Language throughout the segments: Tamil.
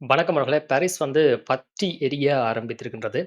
வணக்கம் அவர்களே! பாரிஸ் வந்து பற்றி எரிய ஆரம்பித்திருக்கின்றது.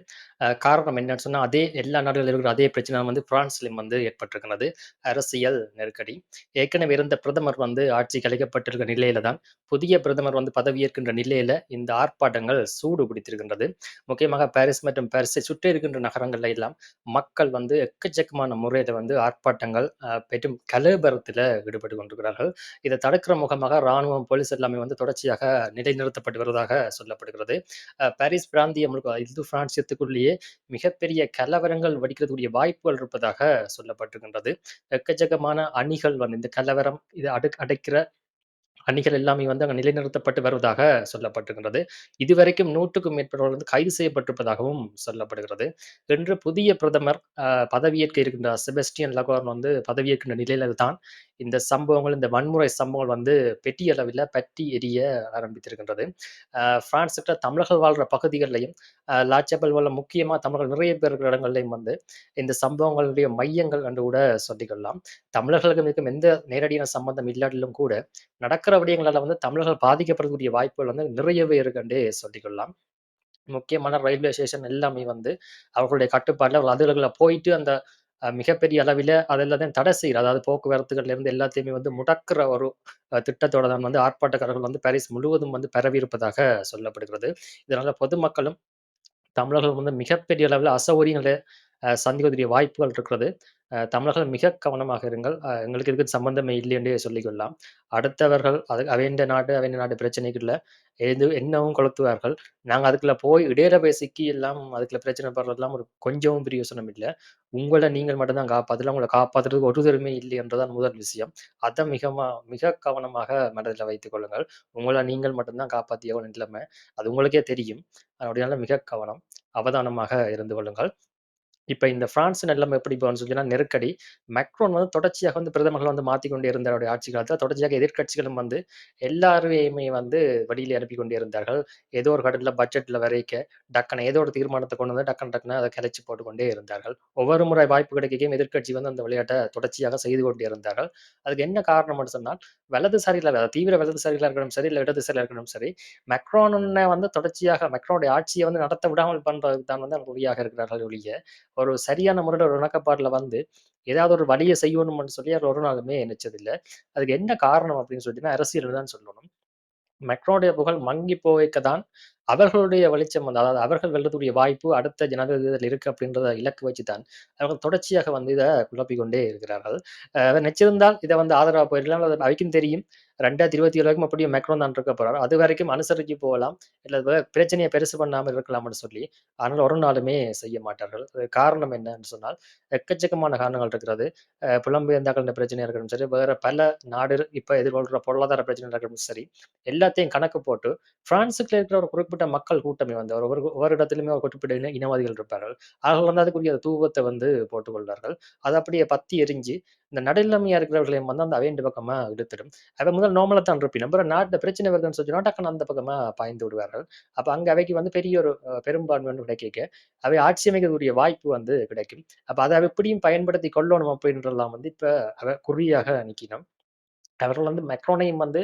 காரணம் என்னன்னு சொன்னா, அதே எல்லா நாடுகளிலும் இருக்கிற அதே பிரச்சனை வந்து பிரான்ஸ்லையும் வந்து ஏற்பட்டிருக்கிறது. அரசியல் நெருக்கடி. ஏற்கனவே இருந்த பிரதமர் வந்து ஆட்சி கலைக்கப்பட்டிருக்கிற நிலையில தான், புதிய பிரதமர் வந்து பதவியேற்கின்ற நிலையில இந்த ஆர்ப்பாட்டங்கள் சூடு பிடித்திருக்கின்றது. முக்கியமாக பாரிஸ் மற்றும் பாரிஸை சுற்றி இருக்கின்ற நகரங்கள்ல எல்லாம் மக்கள் வந்து எக்கச்சக்கமான முறையில வந்து ஆர்ப்பாட்டங்கள், பெற்றும் பெரும் கலவரத்தில ஈடுபட்டு கொண்டிருக்கிறார்கள். இதை தடுக்கிற முகமாக ராணுவம், போலீஸ் எல்லாமே வந்து தொடர்ச்சியாக நிலைநிறுத்தப்பட்டு வருவதாக சொல்லப்படுகிறது. பாரிஸ் பிராந்தியம் இந்து பிரான்சியத்துக்குள்ளேயே மிகப்பெரிய கலவரங்கள் வெடிக்கக்கூடிய வாய்ப்புகள் இருப்பதாக சொல்லப்பட்டிருக்கின்றது. எக்கச்சக்கமான அணிகள் வந்து இந்த கலவரம் இது அடக் அடைக்கிற அணிகள் எல்லாமே வந்து அங்கே நிலைநிறுத்தப்பட்டு வருவதாக சொல்லப்பட்டிருக்கிறது இதுவரைக்கும் 100க்கும் மேற்பட்டவர்கள் வந்து கைது செய்யப்பட்டிருப்பதாகவும் சொல்லப்படுகிறது. இன்று புதிய பிரதமர் பதவியேற்க இருக்கின்ற செபஸ்டியன் லகார்ன் வந்து பதவியேற்கின்ற நிலையில தான் இந்த சம்பவங்கள், இந்த வன்முறை சம்பவங்கள் வந்து பெட்டி அளவில் பற்றி எரிய ஆரம்பித்திருக்கின்றது. அ தமிழர்கள் வாழ்ற பகுதிகளிலையும் லாச்சபல் உள்ள முக்கியமாக தமிழர்கள் நிறைய பேர் இருக்கிற இடங்கள்லையும் வந்து இந்த சம்பவங்களுடைய மையங்கள் என்று கூட சொல்லிக்கொள்ளலாம். தமிழர்களுக்கு மிகவும் எந்த நேரடியான சம்பந்தம் இல்லாட்டிலும் கூட, நடக்கிற விடயங்களால வந்து தமிழர்கள் பாதிக்கப்படக்கூடிய வாய்ப்புகள் வந்து நிறையவே இருக்குன்றே சொல்லிக்கொள்ளலாம். முக்கியமான ரயில்வே ஸ்டேஷன் எல்லாமே வந்து அவர்களுடைய கட்டுப்பாட்டில் அவர்கள் அலுவலகத்துல போயிட்டு அந்த மிகப்பெரிய அளவில அது எல்லாத்தையும் தடை செய்ற, அதாவது போக்குவரத்துகள்ல இருந்து எல்லாத்தையுமே வந்து முடக்குற ஒரு திட்டத்தோட தான் வந்து ஆர்ப்பாட்டக்காரர்கள் வந்து பாரிஸ் முழுவதும் வந்து பரவியிருப்பதாக சொல்லப்படுகிறது. இதனால பொதுமக்களும், தமிழர்கள் வந்து மிகப்பெரிய அளவில் அசௌரியங்களை சந்திக்கக்கூடிய வாய்ப்புகள் இருக்கிறது. தமிழர்கள் மிக கவனமாக இருங்கள். எங்களுக்கு இதுக்கு சம்பந்தமே இல்லை என்றே சொல்லிக்கொள்ளலாம். அடுத்தவர்கள் அது அவைந்த நாடு, அவைந்த நாட்டு பிரச்சனைக்குள்ள எது என்னவும் கொளுத்துவார்கள். நாங்க அதுக்குள்ள போய் இடையில போய் சிக்கி எல்லாம் அதுக்குள்ள பிரச்சனை படுறதெல்லாம் ஒரு கொஞ்சமும் பிரியோசனம் இல்ல. உங்களை நீங்கள் மட்டும்தான் தான் உங்களை உங்கள காப்பாத்துறதுக்கு தருமே இல்லை என்றுதான் முதல் விஷயம். அதை மிகமா மிக கவனமாக மனதில் வைத்துக் கொள்ளுங்கள். உங்களை நீங்கள் மட்டும்தான் காப்பாத்திய நிலைமை. அது உங்களுக்கே தெரியும். அப்படினால மிக கவனம். அவதானமாக இருந்து கொள்ளுங்கள். இப்ப இந்த பிரான்ஸ் நிலம் எப்படி போகுதுன்னு சொன்னீங்கன்னா நெருக்கடி. மெக்ரோன் வந்து தொடர்ச்சியாக வந்து பிரதமர்கள் வந்து மாற்றிக்கொண்டே இருந்தார் அவருடைய ஆட்சி காலத்தில் தொடர்ச்சியாக எதிர்க்கட்சிகளும் வந்து எல்லாரையுமே வந்து வழியில் அனுப்பி கொண்டே இருந்தார்கள். ஏதோ ஒரு கடலில் பட்ஜெட்ல வரைக்க, டக்குன்னு ஏதோ ஒரு தீர்மானத்தை கொண்டு வந்து டக்குன்னு டக்குனு அத கிளச்சி போட்டுக்கொண்டே இருந்தார்கள். ஒவ்வொரு முறை வாய்ப்பு கிடைக்கையும் எதிர்கட்சி வந்து அந்த விளையாட்டை தொடர்ச்சியாக செய்து கொண்டே இருந்தார்கள். அதுக்கு என்ன காரணம்னு சொன்னால், வலதுசாரியில் தீவிர வலதுசாரியில் இருக்கட்டும் சரி, இல்ல இடதுசாரியில் இருக்கட்டும் சரி, மேக்ரோன்ன வந்து தொடர்ச்சியாக மெக்ரோனுடைய ஆட்சியை வந்து நடத்த விடாமல் பண்ணுறதுக்கு தான் வந்து குறியாக இருக்கிறார்கள் ஒழிய, ஒரு சரியான முறையில ஒரு இணக்கப்பாட்டுல வந்து, ஏதாவது ஒரு வழியை செய்யணும்னு சொல்லி அவர் ஒரு நாளுமே நினைச்சதில்லை அதுக்கு என்ன காரணம் அப்படின்னு சொல்லிட்டுன்னா அரசியல் தான் சொல்லணும். மெக்ரோடைய புகழ் மங்கி போவைக்க தான், அவர்களுடைய வெளிச்சம் வந்து அதாவது அவர்கள் வெல்லக்கூடிய வாய்ப்பு அடுத்த ஜனாதிபதி தேர்தல் இருக்கு அப்படின்றத இலக்கு வச்சு தான், அவர்கள் தொடர்ச்சியாக வந்து இதை குழப்பிக் கொண்டே இருக்கிறார்கள். அ நினைச்சிருந்தால் இதை வந்து ஆதரவாக போயிருக்கலாம். அது அவைக்கும் தெரியும். 2027 வரைக்கும் அப்படியே மேக்ரோன் தான் இருக்க அது வரைக்கும் அனுசரிச்சு போகலாம். இல்லை பிரச்சனையை பெருசு பண்ணாமல் இருக்கலாம்னு சொல்லி. ஆனால் ஒரு நாளுமே செய்ய மாட்டார்கள். காரணம் என்னன்னு சொன்னால், எக்கச்சக்கமான காரணங்கள் இருக்கிறது. புலம்பெயர்ந்தாக்கள் இந்த பிரச்சனையா இருக்கட்டும் சரி, வேற பல நாடு இப்போ எதிர்கொள்ற பொருளாதார பிரச்சனையா இருக்கட்டும் சரி, எல்லாத்தையும் கணக்கு போட்டு பிரான்ஸுக்குள்ள இருக்கிற ஒரு குறிப்பிட்ட மக்கள் கூட்டமே வந்து ஒரு ஒவ்வொரு இடத்துலையுமே ஒரு குறிப்பிட்ட இன இனவாதிகள் இருப்பார்கள். அவர்கள் வந்து அதுக்குரிய தூவத்தை வந்து போட்டுக்கொள்வார்கள் அது அப்படியே பத்தி எரிஞ்சு, இந்த நடுநிலைமையா இருக்கிறவர்களையும் வந்து அந்த அவையின் பக்கமா இழுத்துடும். அவ முதல் நார்மலா தான் இருப்பினும், அப்புறம் நாட்டில் பிரச்சனை வருதுன்னு சொல்லி டக்குன்னு அந்த பக்கமா பாய்ந்து விடுவார்கள். அப்ப அங்க அவைக்கு வந்து பெரிய ஒரு பெரும்பான்மை வந்து கிடைக்க அவை ஆட்சி அமைக்கக்கூடிய வாய்ப்பு வந்து கிடைக்கும். அப்ப அத எப்படியும் பயன்படுத்தி கொள்ளணும் அப்படின்றதெல்லாம் வந்து இப்ப அவ குறியாக நிக்கணும். அவர்கள் வந்து மெக்ரோனையும் வந்து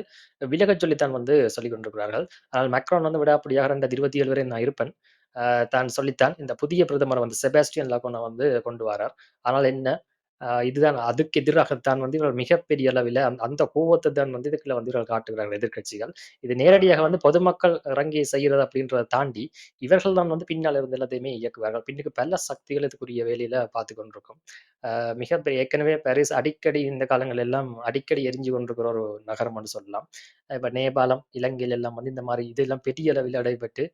விலகச் சொல்லித்தான் வந்து சொல்லிக் கொண்டிருக்கிறார்கள். ஆனால் மெக்ரோன் வந்து விடாப்பிடியாக 2027 வரை நான் இருப்பேன். தான் சொல்லித்தான் இந்த புதிய பிரதமர் வந்து செபாஸ்டியன் லகோன வந்து கொண்டு வரார் ஆனால் என்ன, இதுதான் அதுக்கு எதிராகத்தான் வந்து இவர்கள் மிகப்பெரிய அளவில அந்த கோவத்தை தான் வந்து இதுக்குள்ள வந்து இவர்கள் காட்டுகிறார்கள் எதிர்க்கட்சிகள். இது நேரடியாக வந்து பொதுமக்கள் இறங்கி செய்கிறது அப்படின்றத தாண்டி, இவர்கள் தான் வந்து பின்னால இருந்து எல்லாத்தையுமே இயக்குவார்கள். பின்னுக்கு பல சக்திகள் இதுக்குரிய வேலையில பார்த்து கொண்டிருக்கும். மிகப்பெரிய ஏற்கனவே பாரிஸ் அடிக்கடி இந்த காலங்கள் எல்லாம் அடிக்கடி எரிஞ்சு கொண்டிருக்கிற ஒரு நகரம்னு சொல்லலாம். இப்போ நேபாளம், இலங்கையில் எல்லாம் வந்து இந்த மாதிரி இதெல்லாம் பெரிய அளவில் நடைபெற்று,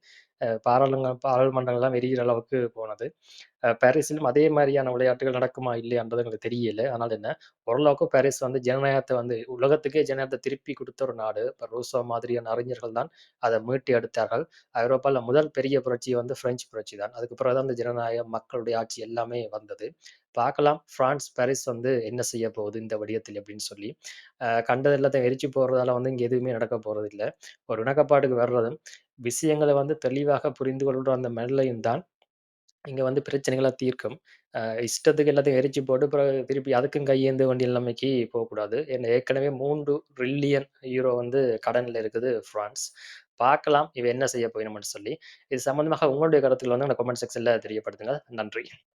பாராளுங்க பாராளுமன்றங்கள் எரிகிற அளவுக்கு போனது. பாரிஸிலும் அதே மாதிரியான விளையாட்டுகள் நடக்குமா இல்லையான்றது எங்களுக்கு தெரியல. ஆனால் என்ன, ஓரளவுக்கு பாரிஸ் வந்து ஜனநாயகத்தை வந்து உலகத்துக்கே ஜனநாயகத்தை திருப்பி கொடுத்த ஒரு நாடு. இப்போ ரூசோ மாதிரியான அறிஞர்கள் தான் அதை மீட்டி எடுத்தார்கள். ஐரோப்பாவில் முதல் பெரிய புரட்சி வந்து பிரெஞ்சு புரட்சி தான். அதுக்கு பிறகு தான் அந்த ஜனநாயகம், மக்களுடைய ஆட்சி எல்லாமே வந்தது. பார்க்கலாம் பிரான்ஸ், பாரிஸ் வந்து என்ன செய்ய போகுது இந்த வடிவத்தில் அப்படின்னு சொல்லி. கண்டது எல்லாத்தையும் எரிச்சு போடுறதால வந்து இங்கே எதுவுமே நடக்க போறதில்ல. ஒரு இணக்கப்பாட்டுக்கு வர்றதும், விஷயங்களை வந்து தெளிவாக புரிந்து கொள்கிற அந்த மனநிலையும் தான் இங்கே வந்து பிரச்சனைகளை தீர்க்கும். இஷ்டத்துக்கு எல்லாத்தையும் எரிச்சு போட்டு, பிறகு திருப்பி அதுக்கும் கையேந்த வேண்டிய நிலைமைக்கு போகக்கூடாது. ஏன்னா ஏற்கனவே மூன்று ட்ரில்லியன் யூரோ வந்து கடனில் இருக்குது ஃப்ரான்ஸ் பார்க்கலாம் இவ என்ன செய்ய போகிறோம்னு சொல்லி. இது சம்மந்தமாக உங்களுடைய கருத்துக்கள் வந்து அந்த கமெண்ட் செக்ஷனில் தெரியப்படுத்துங்க. நன்றி.